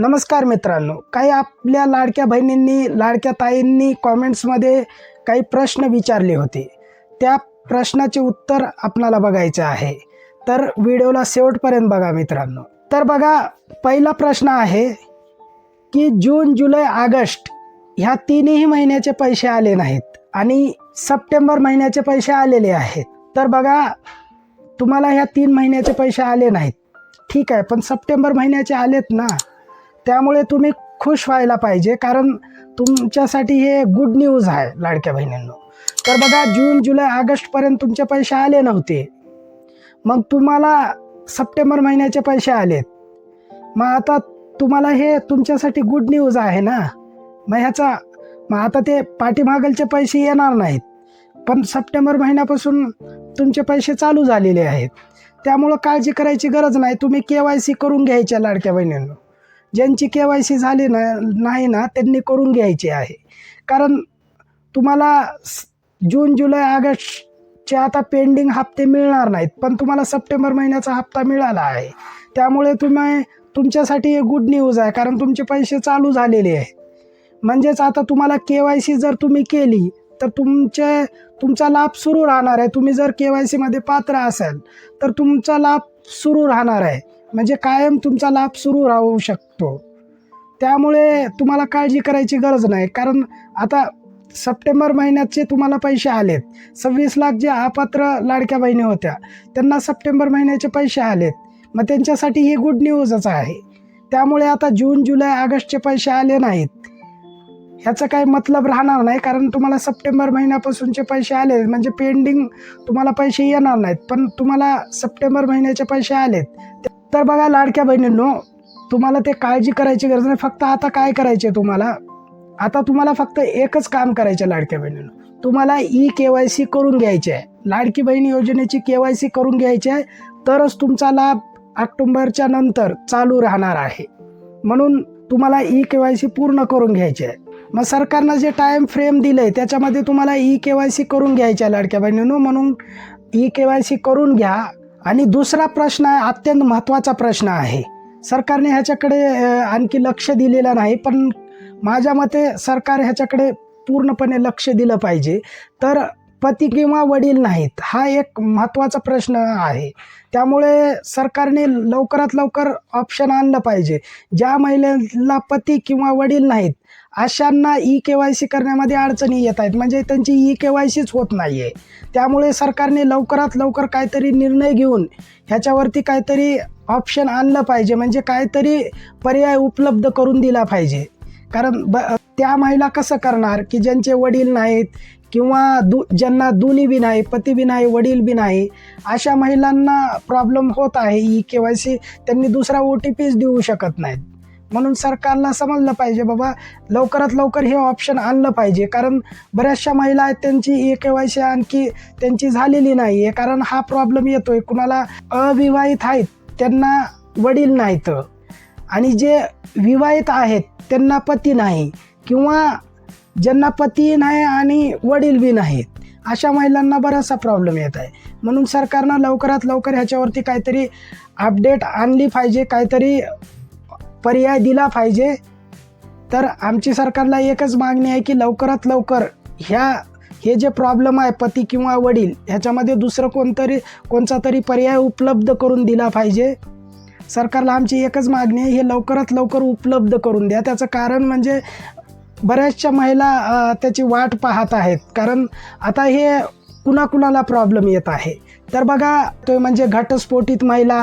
नमस्कार मित्रांनो काही आपल्या लाडक्या बहिणींनी लाडक्या ताईंनी कॉमेंट्समध्ये काही प्रश्न विचारले होते. त्या प्रश्नाचे उत्तर आपणाला बघायचे आहे. तर व्हिडिओला शेवटपर्यंत बघा मित्रांनो. तर बघा पहिला प्रश्न आहे की जून जुलै ऑगस्ट ह्या तीनही महिन्याचे पैसे आले नाहीत आणि सप्टेंबर महिन्याचे पैसे आलेले आहेत. तर बघा तुम्हाला ह्या तीन महिन्याचे पैसे आले नाहीत. ठीक आहे पण सप्टेंबर महिन्याचे आलेत ना? त्यामुळे तुम्ही खुश व्हायला पाहिजे कारण तुमच्यासाठी हे गुड न्यूज आहे लाडक्या बहिणींनो. तर बघा जून जुलै ऑगस्टपर्यंत तुमचे पैसे आले नव्हते. मग तुम्हाला सप्टेंबर महिन्याचे पैसे आलेत. मग आता तुम्हाला हे तुमच्यासाठी गुड न्यूज आहे ना? मग ह्याचा मग आता ते पाठीमागलचे पैसे येणार नाहीत. पण सप्टेंबर महिन्यापासून तुमचे पैसे चालू झालेले आहेत. त्यामुळं काळजी करायची गरज नाही. तुम्ही के वाय सी करून घ्यायच्या लाडक्या बहिणींनो. ज्यांची के वाय सी झाली ना नाही ना त्यांनी करून घ्यायची आहे. कारण तुम्हाला जून जुलै ऑगस्टचे आता पेंडिंग हप्ते मिळणार नाहीत पण तुम्हाला सप्टेंबर महिन्याचा हप्ता मिळाला आहे. त्यामुळे तुम्ही तुमच्यासाठी हे गुड न्यूज आहे कारण तुमचे पैसे चालू झालेले आहे. म्हणजेच आता तुम्हाला के वाय सी जर तुम्ही केली तर तुमचे तुमचा लाभ सुरू राहणार आहे. तुम्ही जर के वाय सीमध्ये पात्र असाल तर तुमचा लाभ सुरू राहणार आहे. म्हणजे कायम तुमचा लाभ सुरू राहू शकतो. त्यामुळे तुम्हाला काळजी करायची गरज नाही. कारण आता सप्टेंबर महिन्याचे तुम्हाला पैसे आलेत. सव्वीस लाख जे अपात्र लाडक्या बहिणी होत्या त्यांना सप्टेंबर महिन्याचे पैसे आलेत. मग त्यांच्यासाठी ही गुड न्यूजच आहे. त्यामुळे आता जून जुलै ऑगस्टचे पैसे आले नाहीत. ह्याचं काही मतलब राहणार नाही. कारण तुम्हाला सप्टेंबर महिन्यापासूनचे पैसे आले. म्हणजे पेंडिंग तुम्हाला पैसे येणार नाहीत. पण तुम्हाला सप्टेंबर महिन्याचे पैसे आलेत. तर बघा लाडक्या बहिणींनो तुम्हाला ते काळजी करायची गरज नाही. फक्त आता काय करायचे तुम्हाला? आता तुम्हाला फक्त एकच काम करायचे लाडक्या बहिणींनो. तुम्हाला ई के वाय सी करून घ्यायची आहे लाडकी बहीण योजनेची के वाय सी करून घ्यायची आहे तरच तुमचा लाभ ऑक्टोंबरच्या नंतर चालू राहणार आहे. म्हणून तुम्हाला ई के वाय सी पूर्ण करून घ्यायची आहे मग सरकारनं जे टाईम फ्रेम दिलं आहे त्याच्यामध्ये तुम्हाला ई के वाय सी करून घ्यायची आहे लाडक्या बहिणींनो. म्हणून ई के वाय सी करून घ्या. आणि दुसरा प्रश्न आहे अत्यंत महत्त्वाचा प्रश्न आहे. सरकारने ह्याच्याकडे आणखी लक्ष दिलेलं नाही पण माझ्या मते सरकार ह्याच्याकडे पूर्णपणे लक्ष दिलं पाहिजे. तर पती किंवा वडील नाहीत हा एक महत्त्वाचा प्रश्न आहे. त्यामुळे सरकारने लवकरात लवकर ऑप्शन आणलं पाहिजे. ज्या महिलेला पती किंवा वडील नाहीत अशांना ई के वाय सी करण्यामध्ये अडचणी येत आहेत. म्हणजे त्यांची ई के वाय सीच होत नाही आहे त्यामुळे सरकारने लवकरात लवकर काहीतरी निर्णय घेऊन ह्याच्यावरती काहीतरी ऑप्शन आणलं पाहिजे. म्हणजे काहीतरी पर्याय उपलब्ध करून दिला पाहिजे. कारण ब त्या महिला कसं करणार? की ज्यांचे वडील नाहीत किंवा दु ज्यांना दोन्ही बी नाही पती बी नाही वडील बी नाही अशा महिलांना प्रॉब्लेम होत आहे. ई के वाय सी त्यांनी दुसरा ओ टी पीच देऊ शकत नाहीत. म्हणून सरकारला समजलं पाहिजे बाबा लवकरात लवकर हे ऑप्शन आणलं पाहिजे. कारण बऱ्याचशा महिला आहेत त्यांची ई के वाय सी आणखी त्यांची झालेली नाही आहे कारण हा प्रॉब्लेम येतोय. कुणाला अविवाहित आहेत त्यांना वडील नाहीत. आणि जे विवाहित आहेत त्यांना पती नाही. किंवा ज्यांना पती नाही आणि वडील बी नाहीत अशा महिलांना बराचसा प्रॉब्लेम येत आहे. म्हणून सरकारनं लवकरात लवकर ह्याच्यावरती काहीतरी अपडेट आणली पाहिजे काहीतरी पर्याय दिला पाहिजे. तर आमची सरकारला एकच मागणी आहे की लवकरात लवकर ह्या हे जे प्रॉब्लेम आहे पती किंवा वडील ह्याच्यामध्ये दुसरं कोणतरी कोणता तरी पर्याय उपलब्ध करून दिला पाहिजे. सरकारला आमची एकच मागणी आहे हे लवकरात लवकर उपलब्ध करून द्या. त्याचं कारण म्हणजे बऱ्याचशा महिला त्याची वाट पाहत आहेत. कारण आता हे कुणाकुणाला प्रॉब्लेम येत आहे. तर बघा तो म्हणजे घटस्फोटित महिला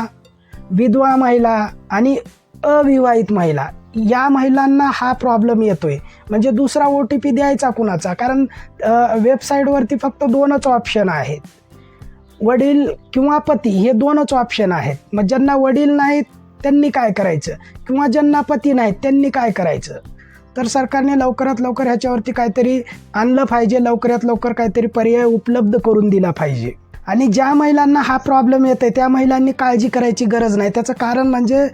विधवा महिला आणि अविवाहित महिला. या महिलांना हा प्रॉब्लेम येतोय. म्हणजे दुसरा ओ टी पी द्यायचा कुणाचा? कारण वेबसाईटवरती फक्त दोनच ऑप्शन आहेत. वडील किंवा पती हे दोनच ऑप्शन आहेत. मग ज्यांना वडील नाहीत त्यांनी काय करायचं? किंवा ज्यांना पती नाहीत त्यांनी काय करायचं? तर सरकारने लवकरात लवकर ह्याच्यावरती काहीतरी आणलं पाहिजे लवकरात लवकर काहीतरी पर्याय उपलब्ध करून दिला पाहिजे. आणि ज्या महिलांना हा प्रॉब्लेम येत आहे त्या महिलांनी काळजी करायची गरज नाही. त्याचं कारण म्हणजे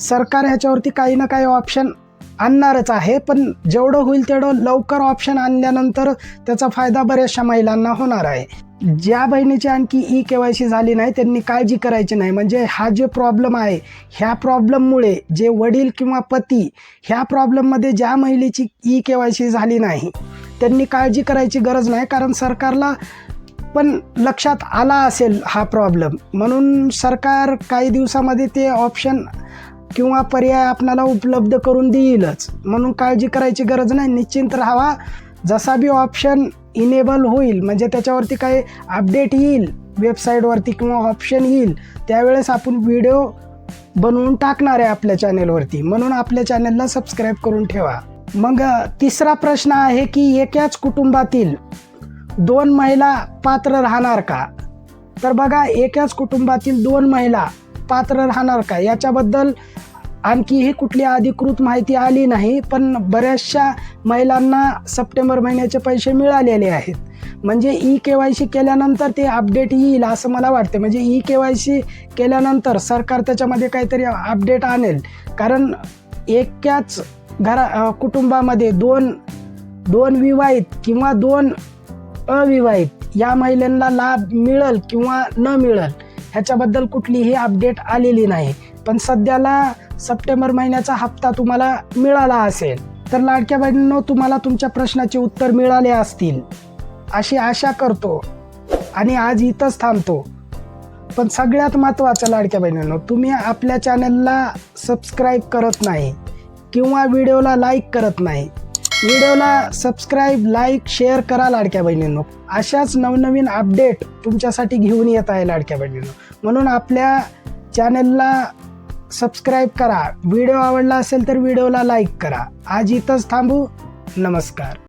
सरकार ह्याच्यावरती काही ना काही ऑप्शन आणणारच आहे पण जेवढं होईल तेवढं लवकर ऑप्शन आणल्यानंतर त्याचा फायदा बऱ्याचशा महिलांना होणार आहे. ज्या बहिणीची आणखी ई के वाय सी झाली नाही त्यांनी काळजी करायची नाही. म्हणजे हा जे प्रॉब्लेम आहे ह्या प्रॉब्लेममुळे जे वडील किंवा पती ह्या प्रॉब्लेममध्ये ज्या महिलेची ई के वाय सी झाली नाही त्यांनी काळजी करायची गरज नाही. कारण सरकारला पण लक्षात आला असेल हा प्रॉब्लेम म्हणून सरकार काही दिवसामध्ये ते ऑप्शन किंवा पर्याय आपणाला उपलब्ध करून देईलच. म्हणून काळजी करायची गरज नाही. निश्चिंत राहावा. जसा बी ऑप्शन इनेबल होईल म्हणजे त्याच्यावरती काही अपडेट येईल वेबसाईटवरती किंवा ऑप्शन येईल त्यावेळेस आपण व्हिडिओ बनवून टाकणार आहे आपल्या चॅनेलवरती म्हणून आपल्या चॅनेलला सबस्क्राईब करून ठेवा. मग तिसरा प्रश्न आहे की एकाच कुटुंबातील दोन महिला पात्र राहणार का? तर बघा एकाच कुटुंबातील दोन महिला पात्र राहणार का? याच्याबद्दल आणखीही कुठली अधिकृत माहिती आली नाही पण बऱ्याचशा महिलांना सप्टेंबर महिन्याचे पैसे मिळालेले आहेत. म्हणजे ई के वाय सी केल्यानंतर ते अपडेट येईल असं मला वाटते. म्हणजे ई के वाय सी केल्यानंतर सरकार त्याच्यामध्ये काहीतरी अपडेट आणेल. कारण एकाच घरा कुटुंबामध्ये दोन दोन विवाहित किंवा दोन अविवाहित या महिलांना लाभ मिळेल किंवा न मिळेल ह्याच्याबद्दल कुठलीही अपडेट आलेली नाही. पण सध्याला सप्टेंबर महिन्याचा हप्ता तुम्हाला मिळाला असेल तर लाडक्या बहिणींनो तुम्हाला तुमच्या प्रश्नाचे उत्तर मिळाले असतील. अशी आशा करतो आणि आज इथंच थांबतो. पण सगळ्यात महत्त्वाचं लाडक्या बहिणींनो तुम्ही आपल्या चॅनलला सबस्क्राईब करत नाही किंवा व्हिडिओला लाईक करत नाही व्हिडिओला सबस्क्राईब लाईक शेअर करा लाडक्या बहिणींनो. अशाच नवनवीन अपडेट तुमच्यासाठी घेऊन येत आहे लाडक्या बहिणींनो. म्हणून आपल्या चॅनलला सबस्क्राईब करा. व्हिडिओ आवडला असेल तर व्हिडिओला लाईक करा. आज इथंच थांबू. नमस्कार.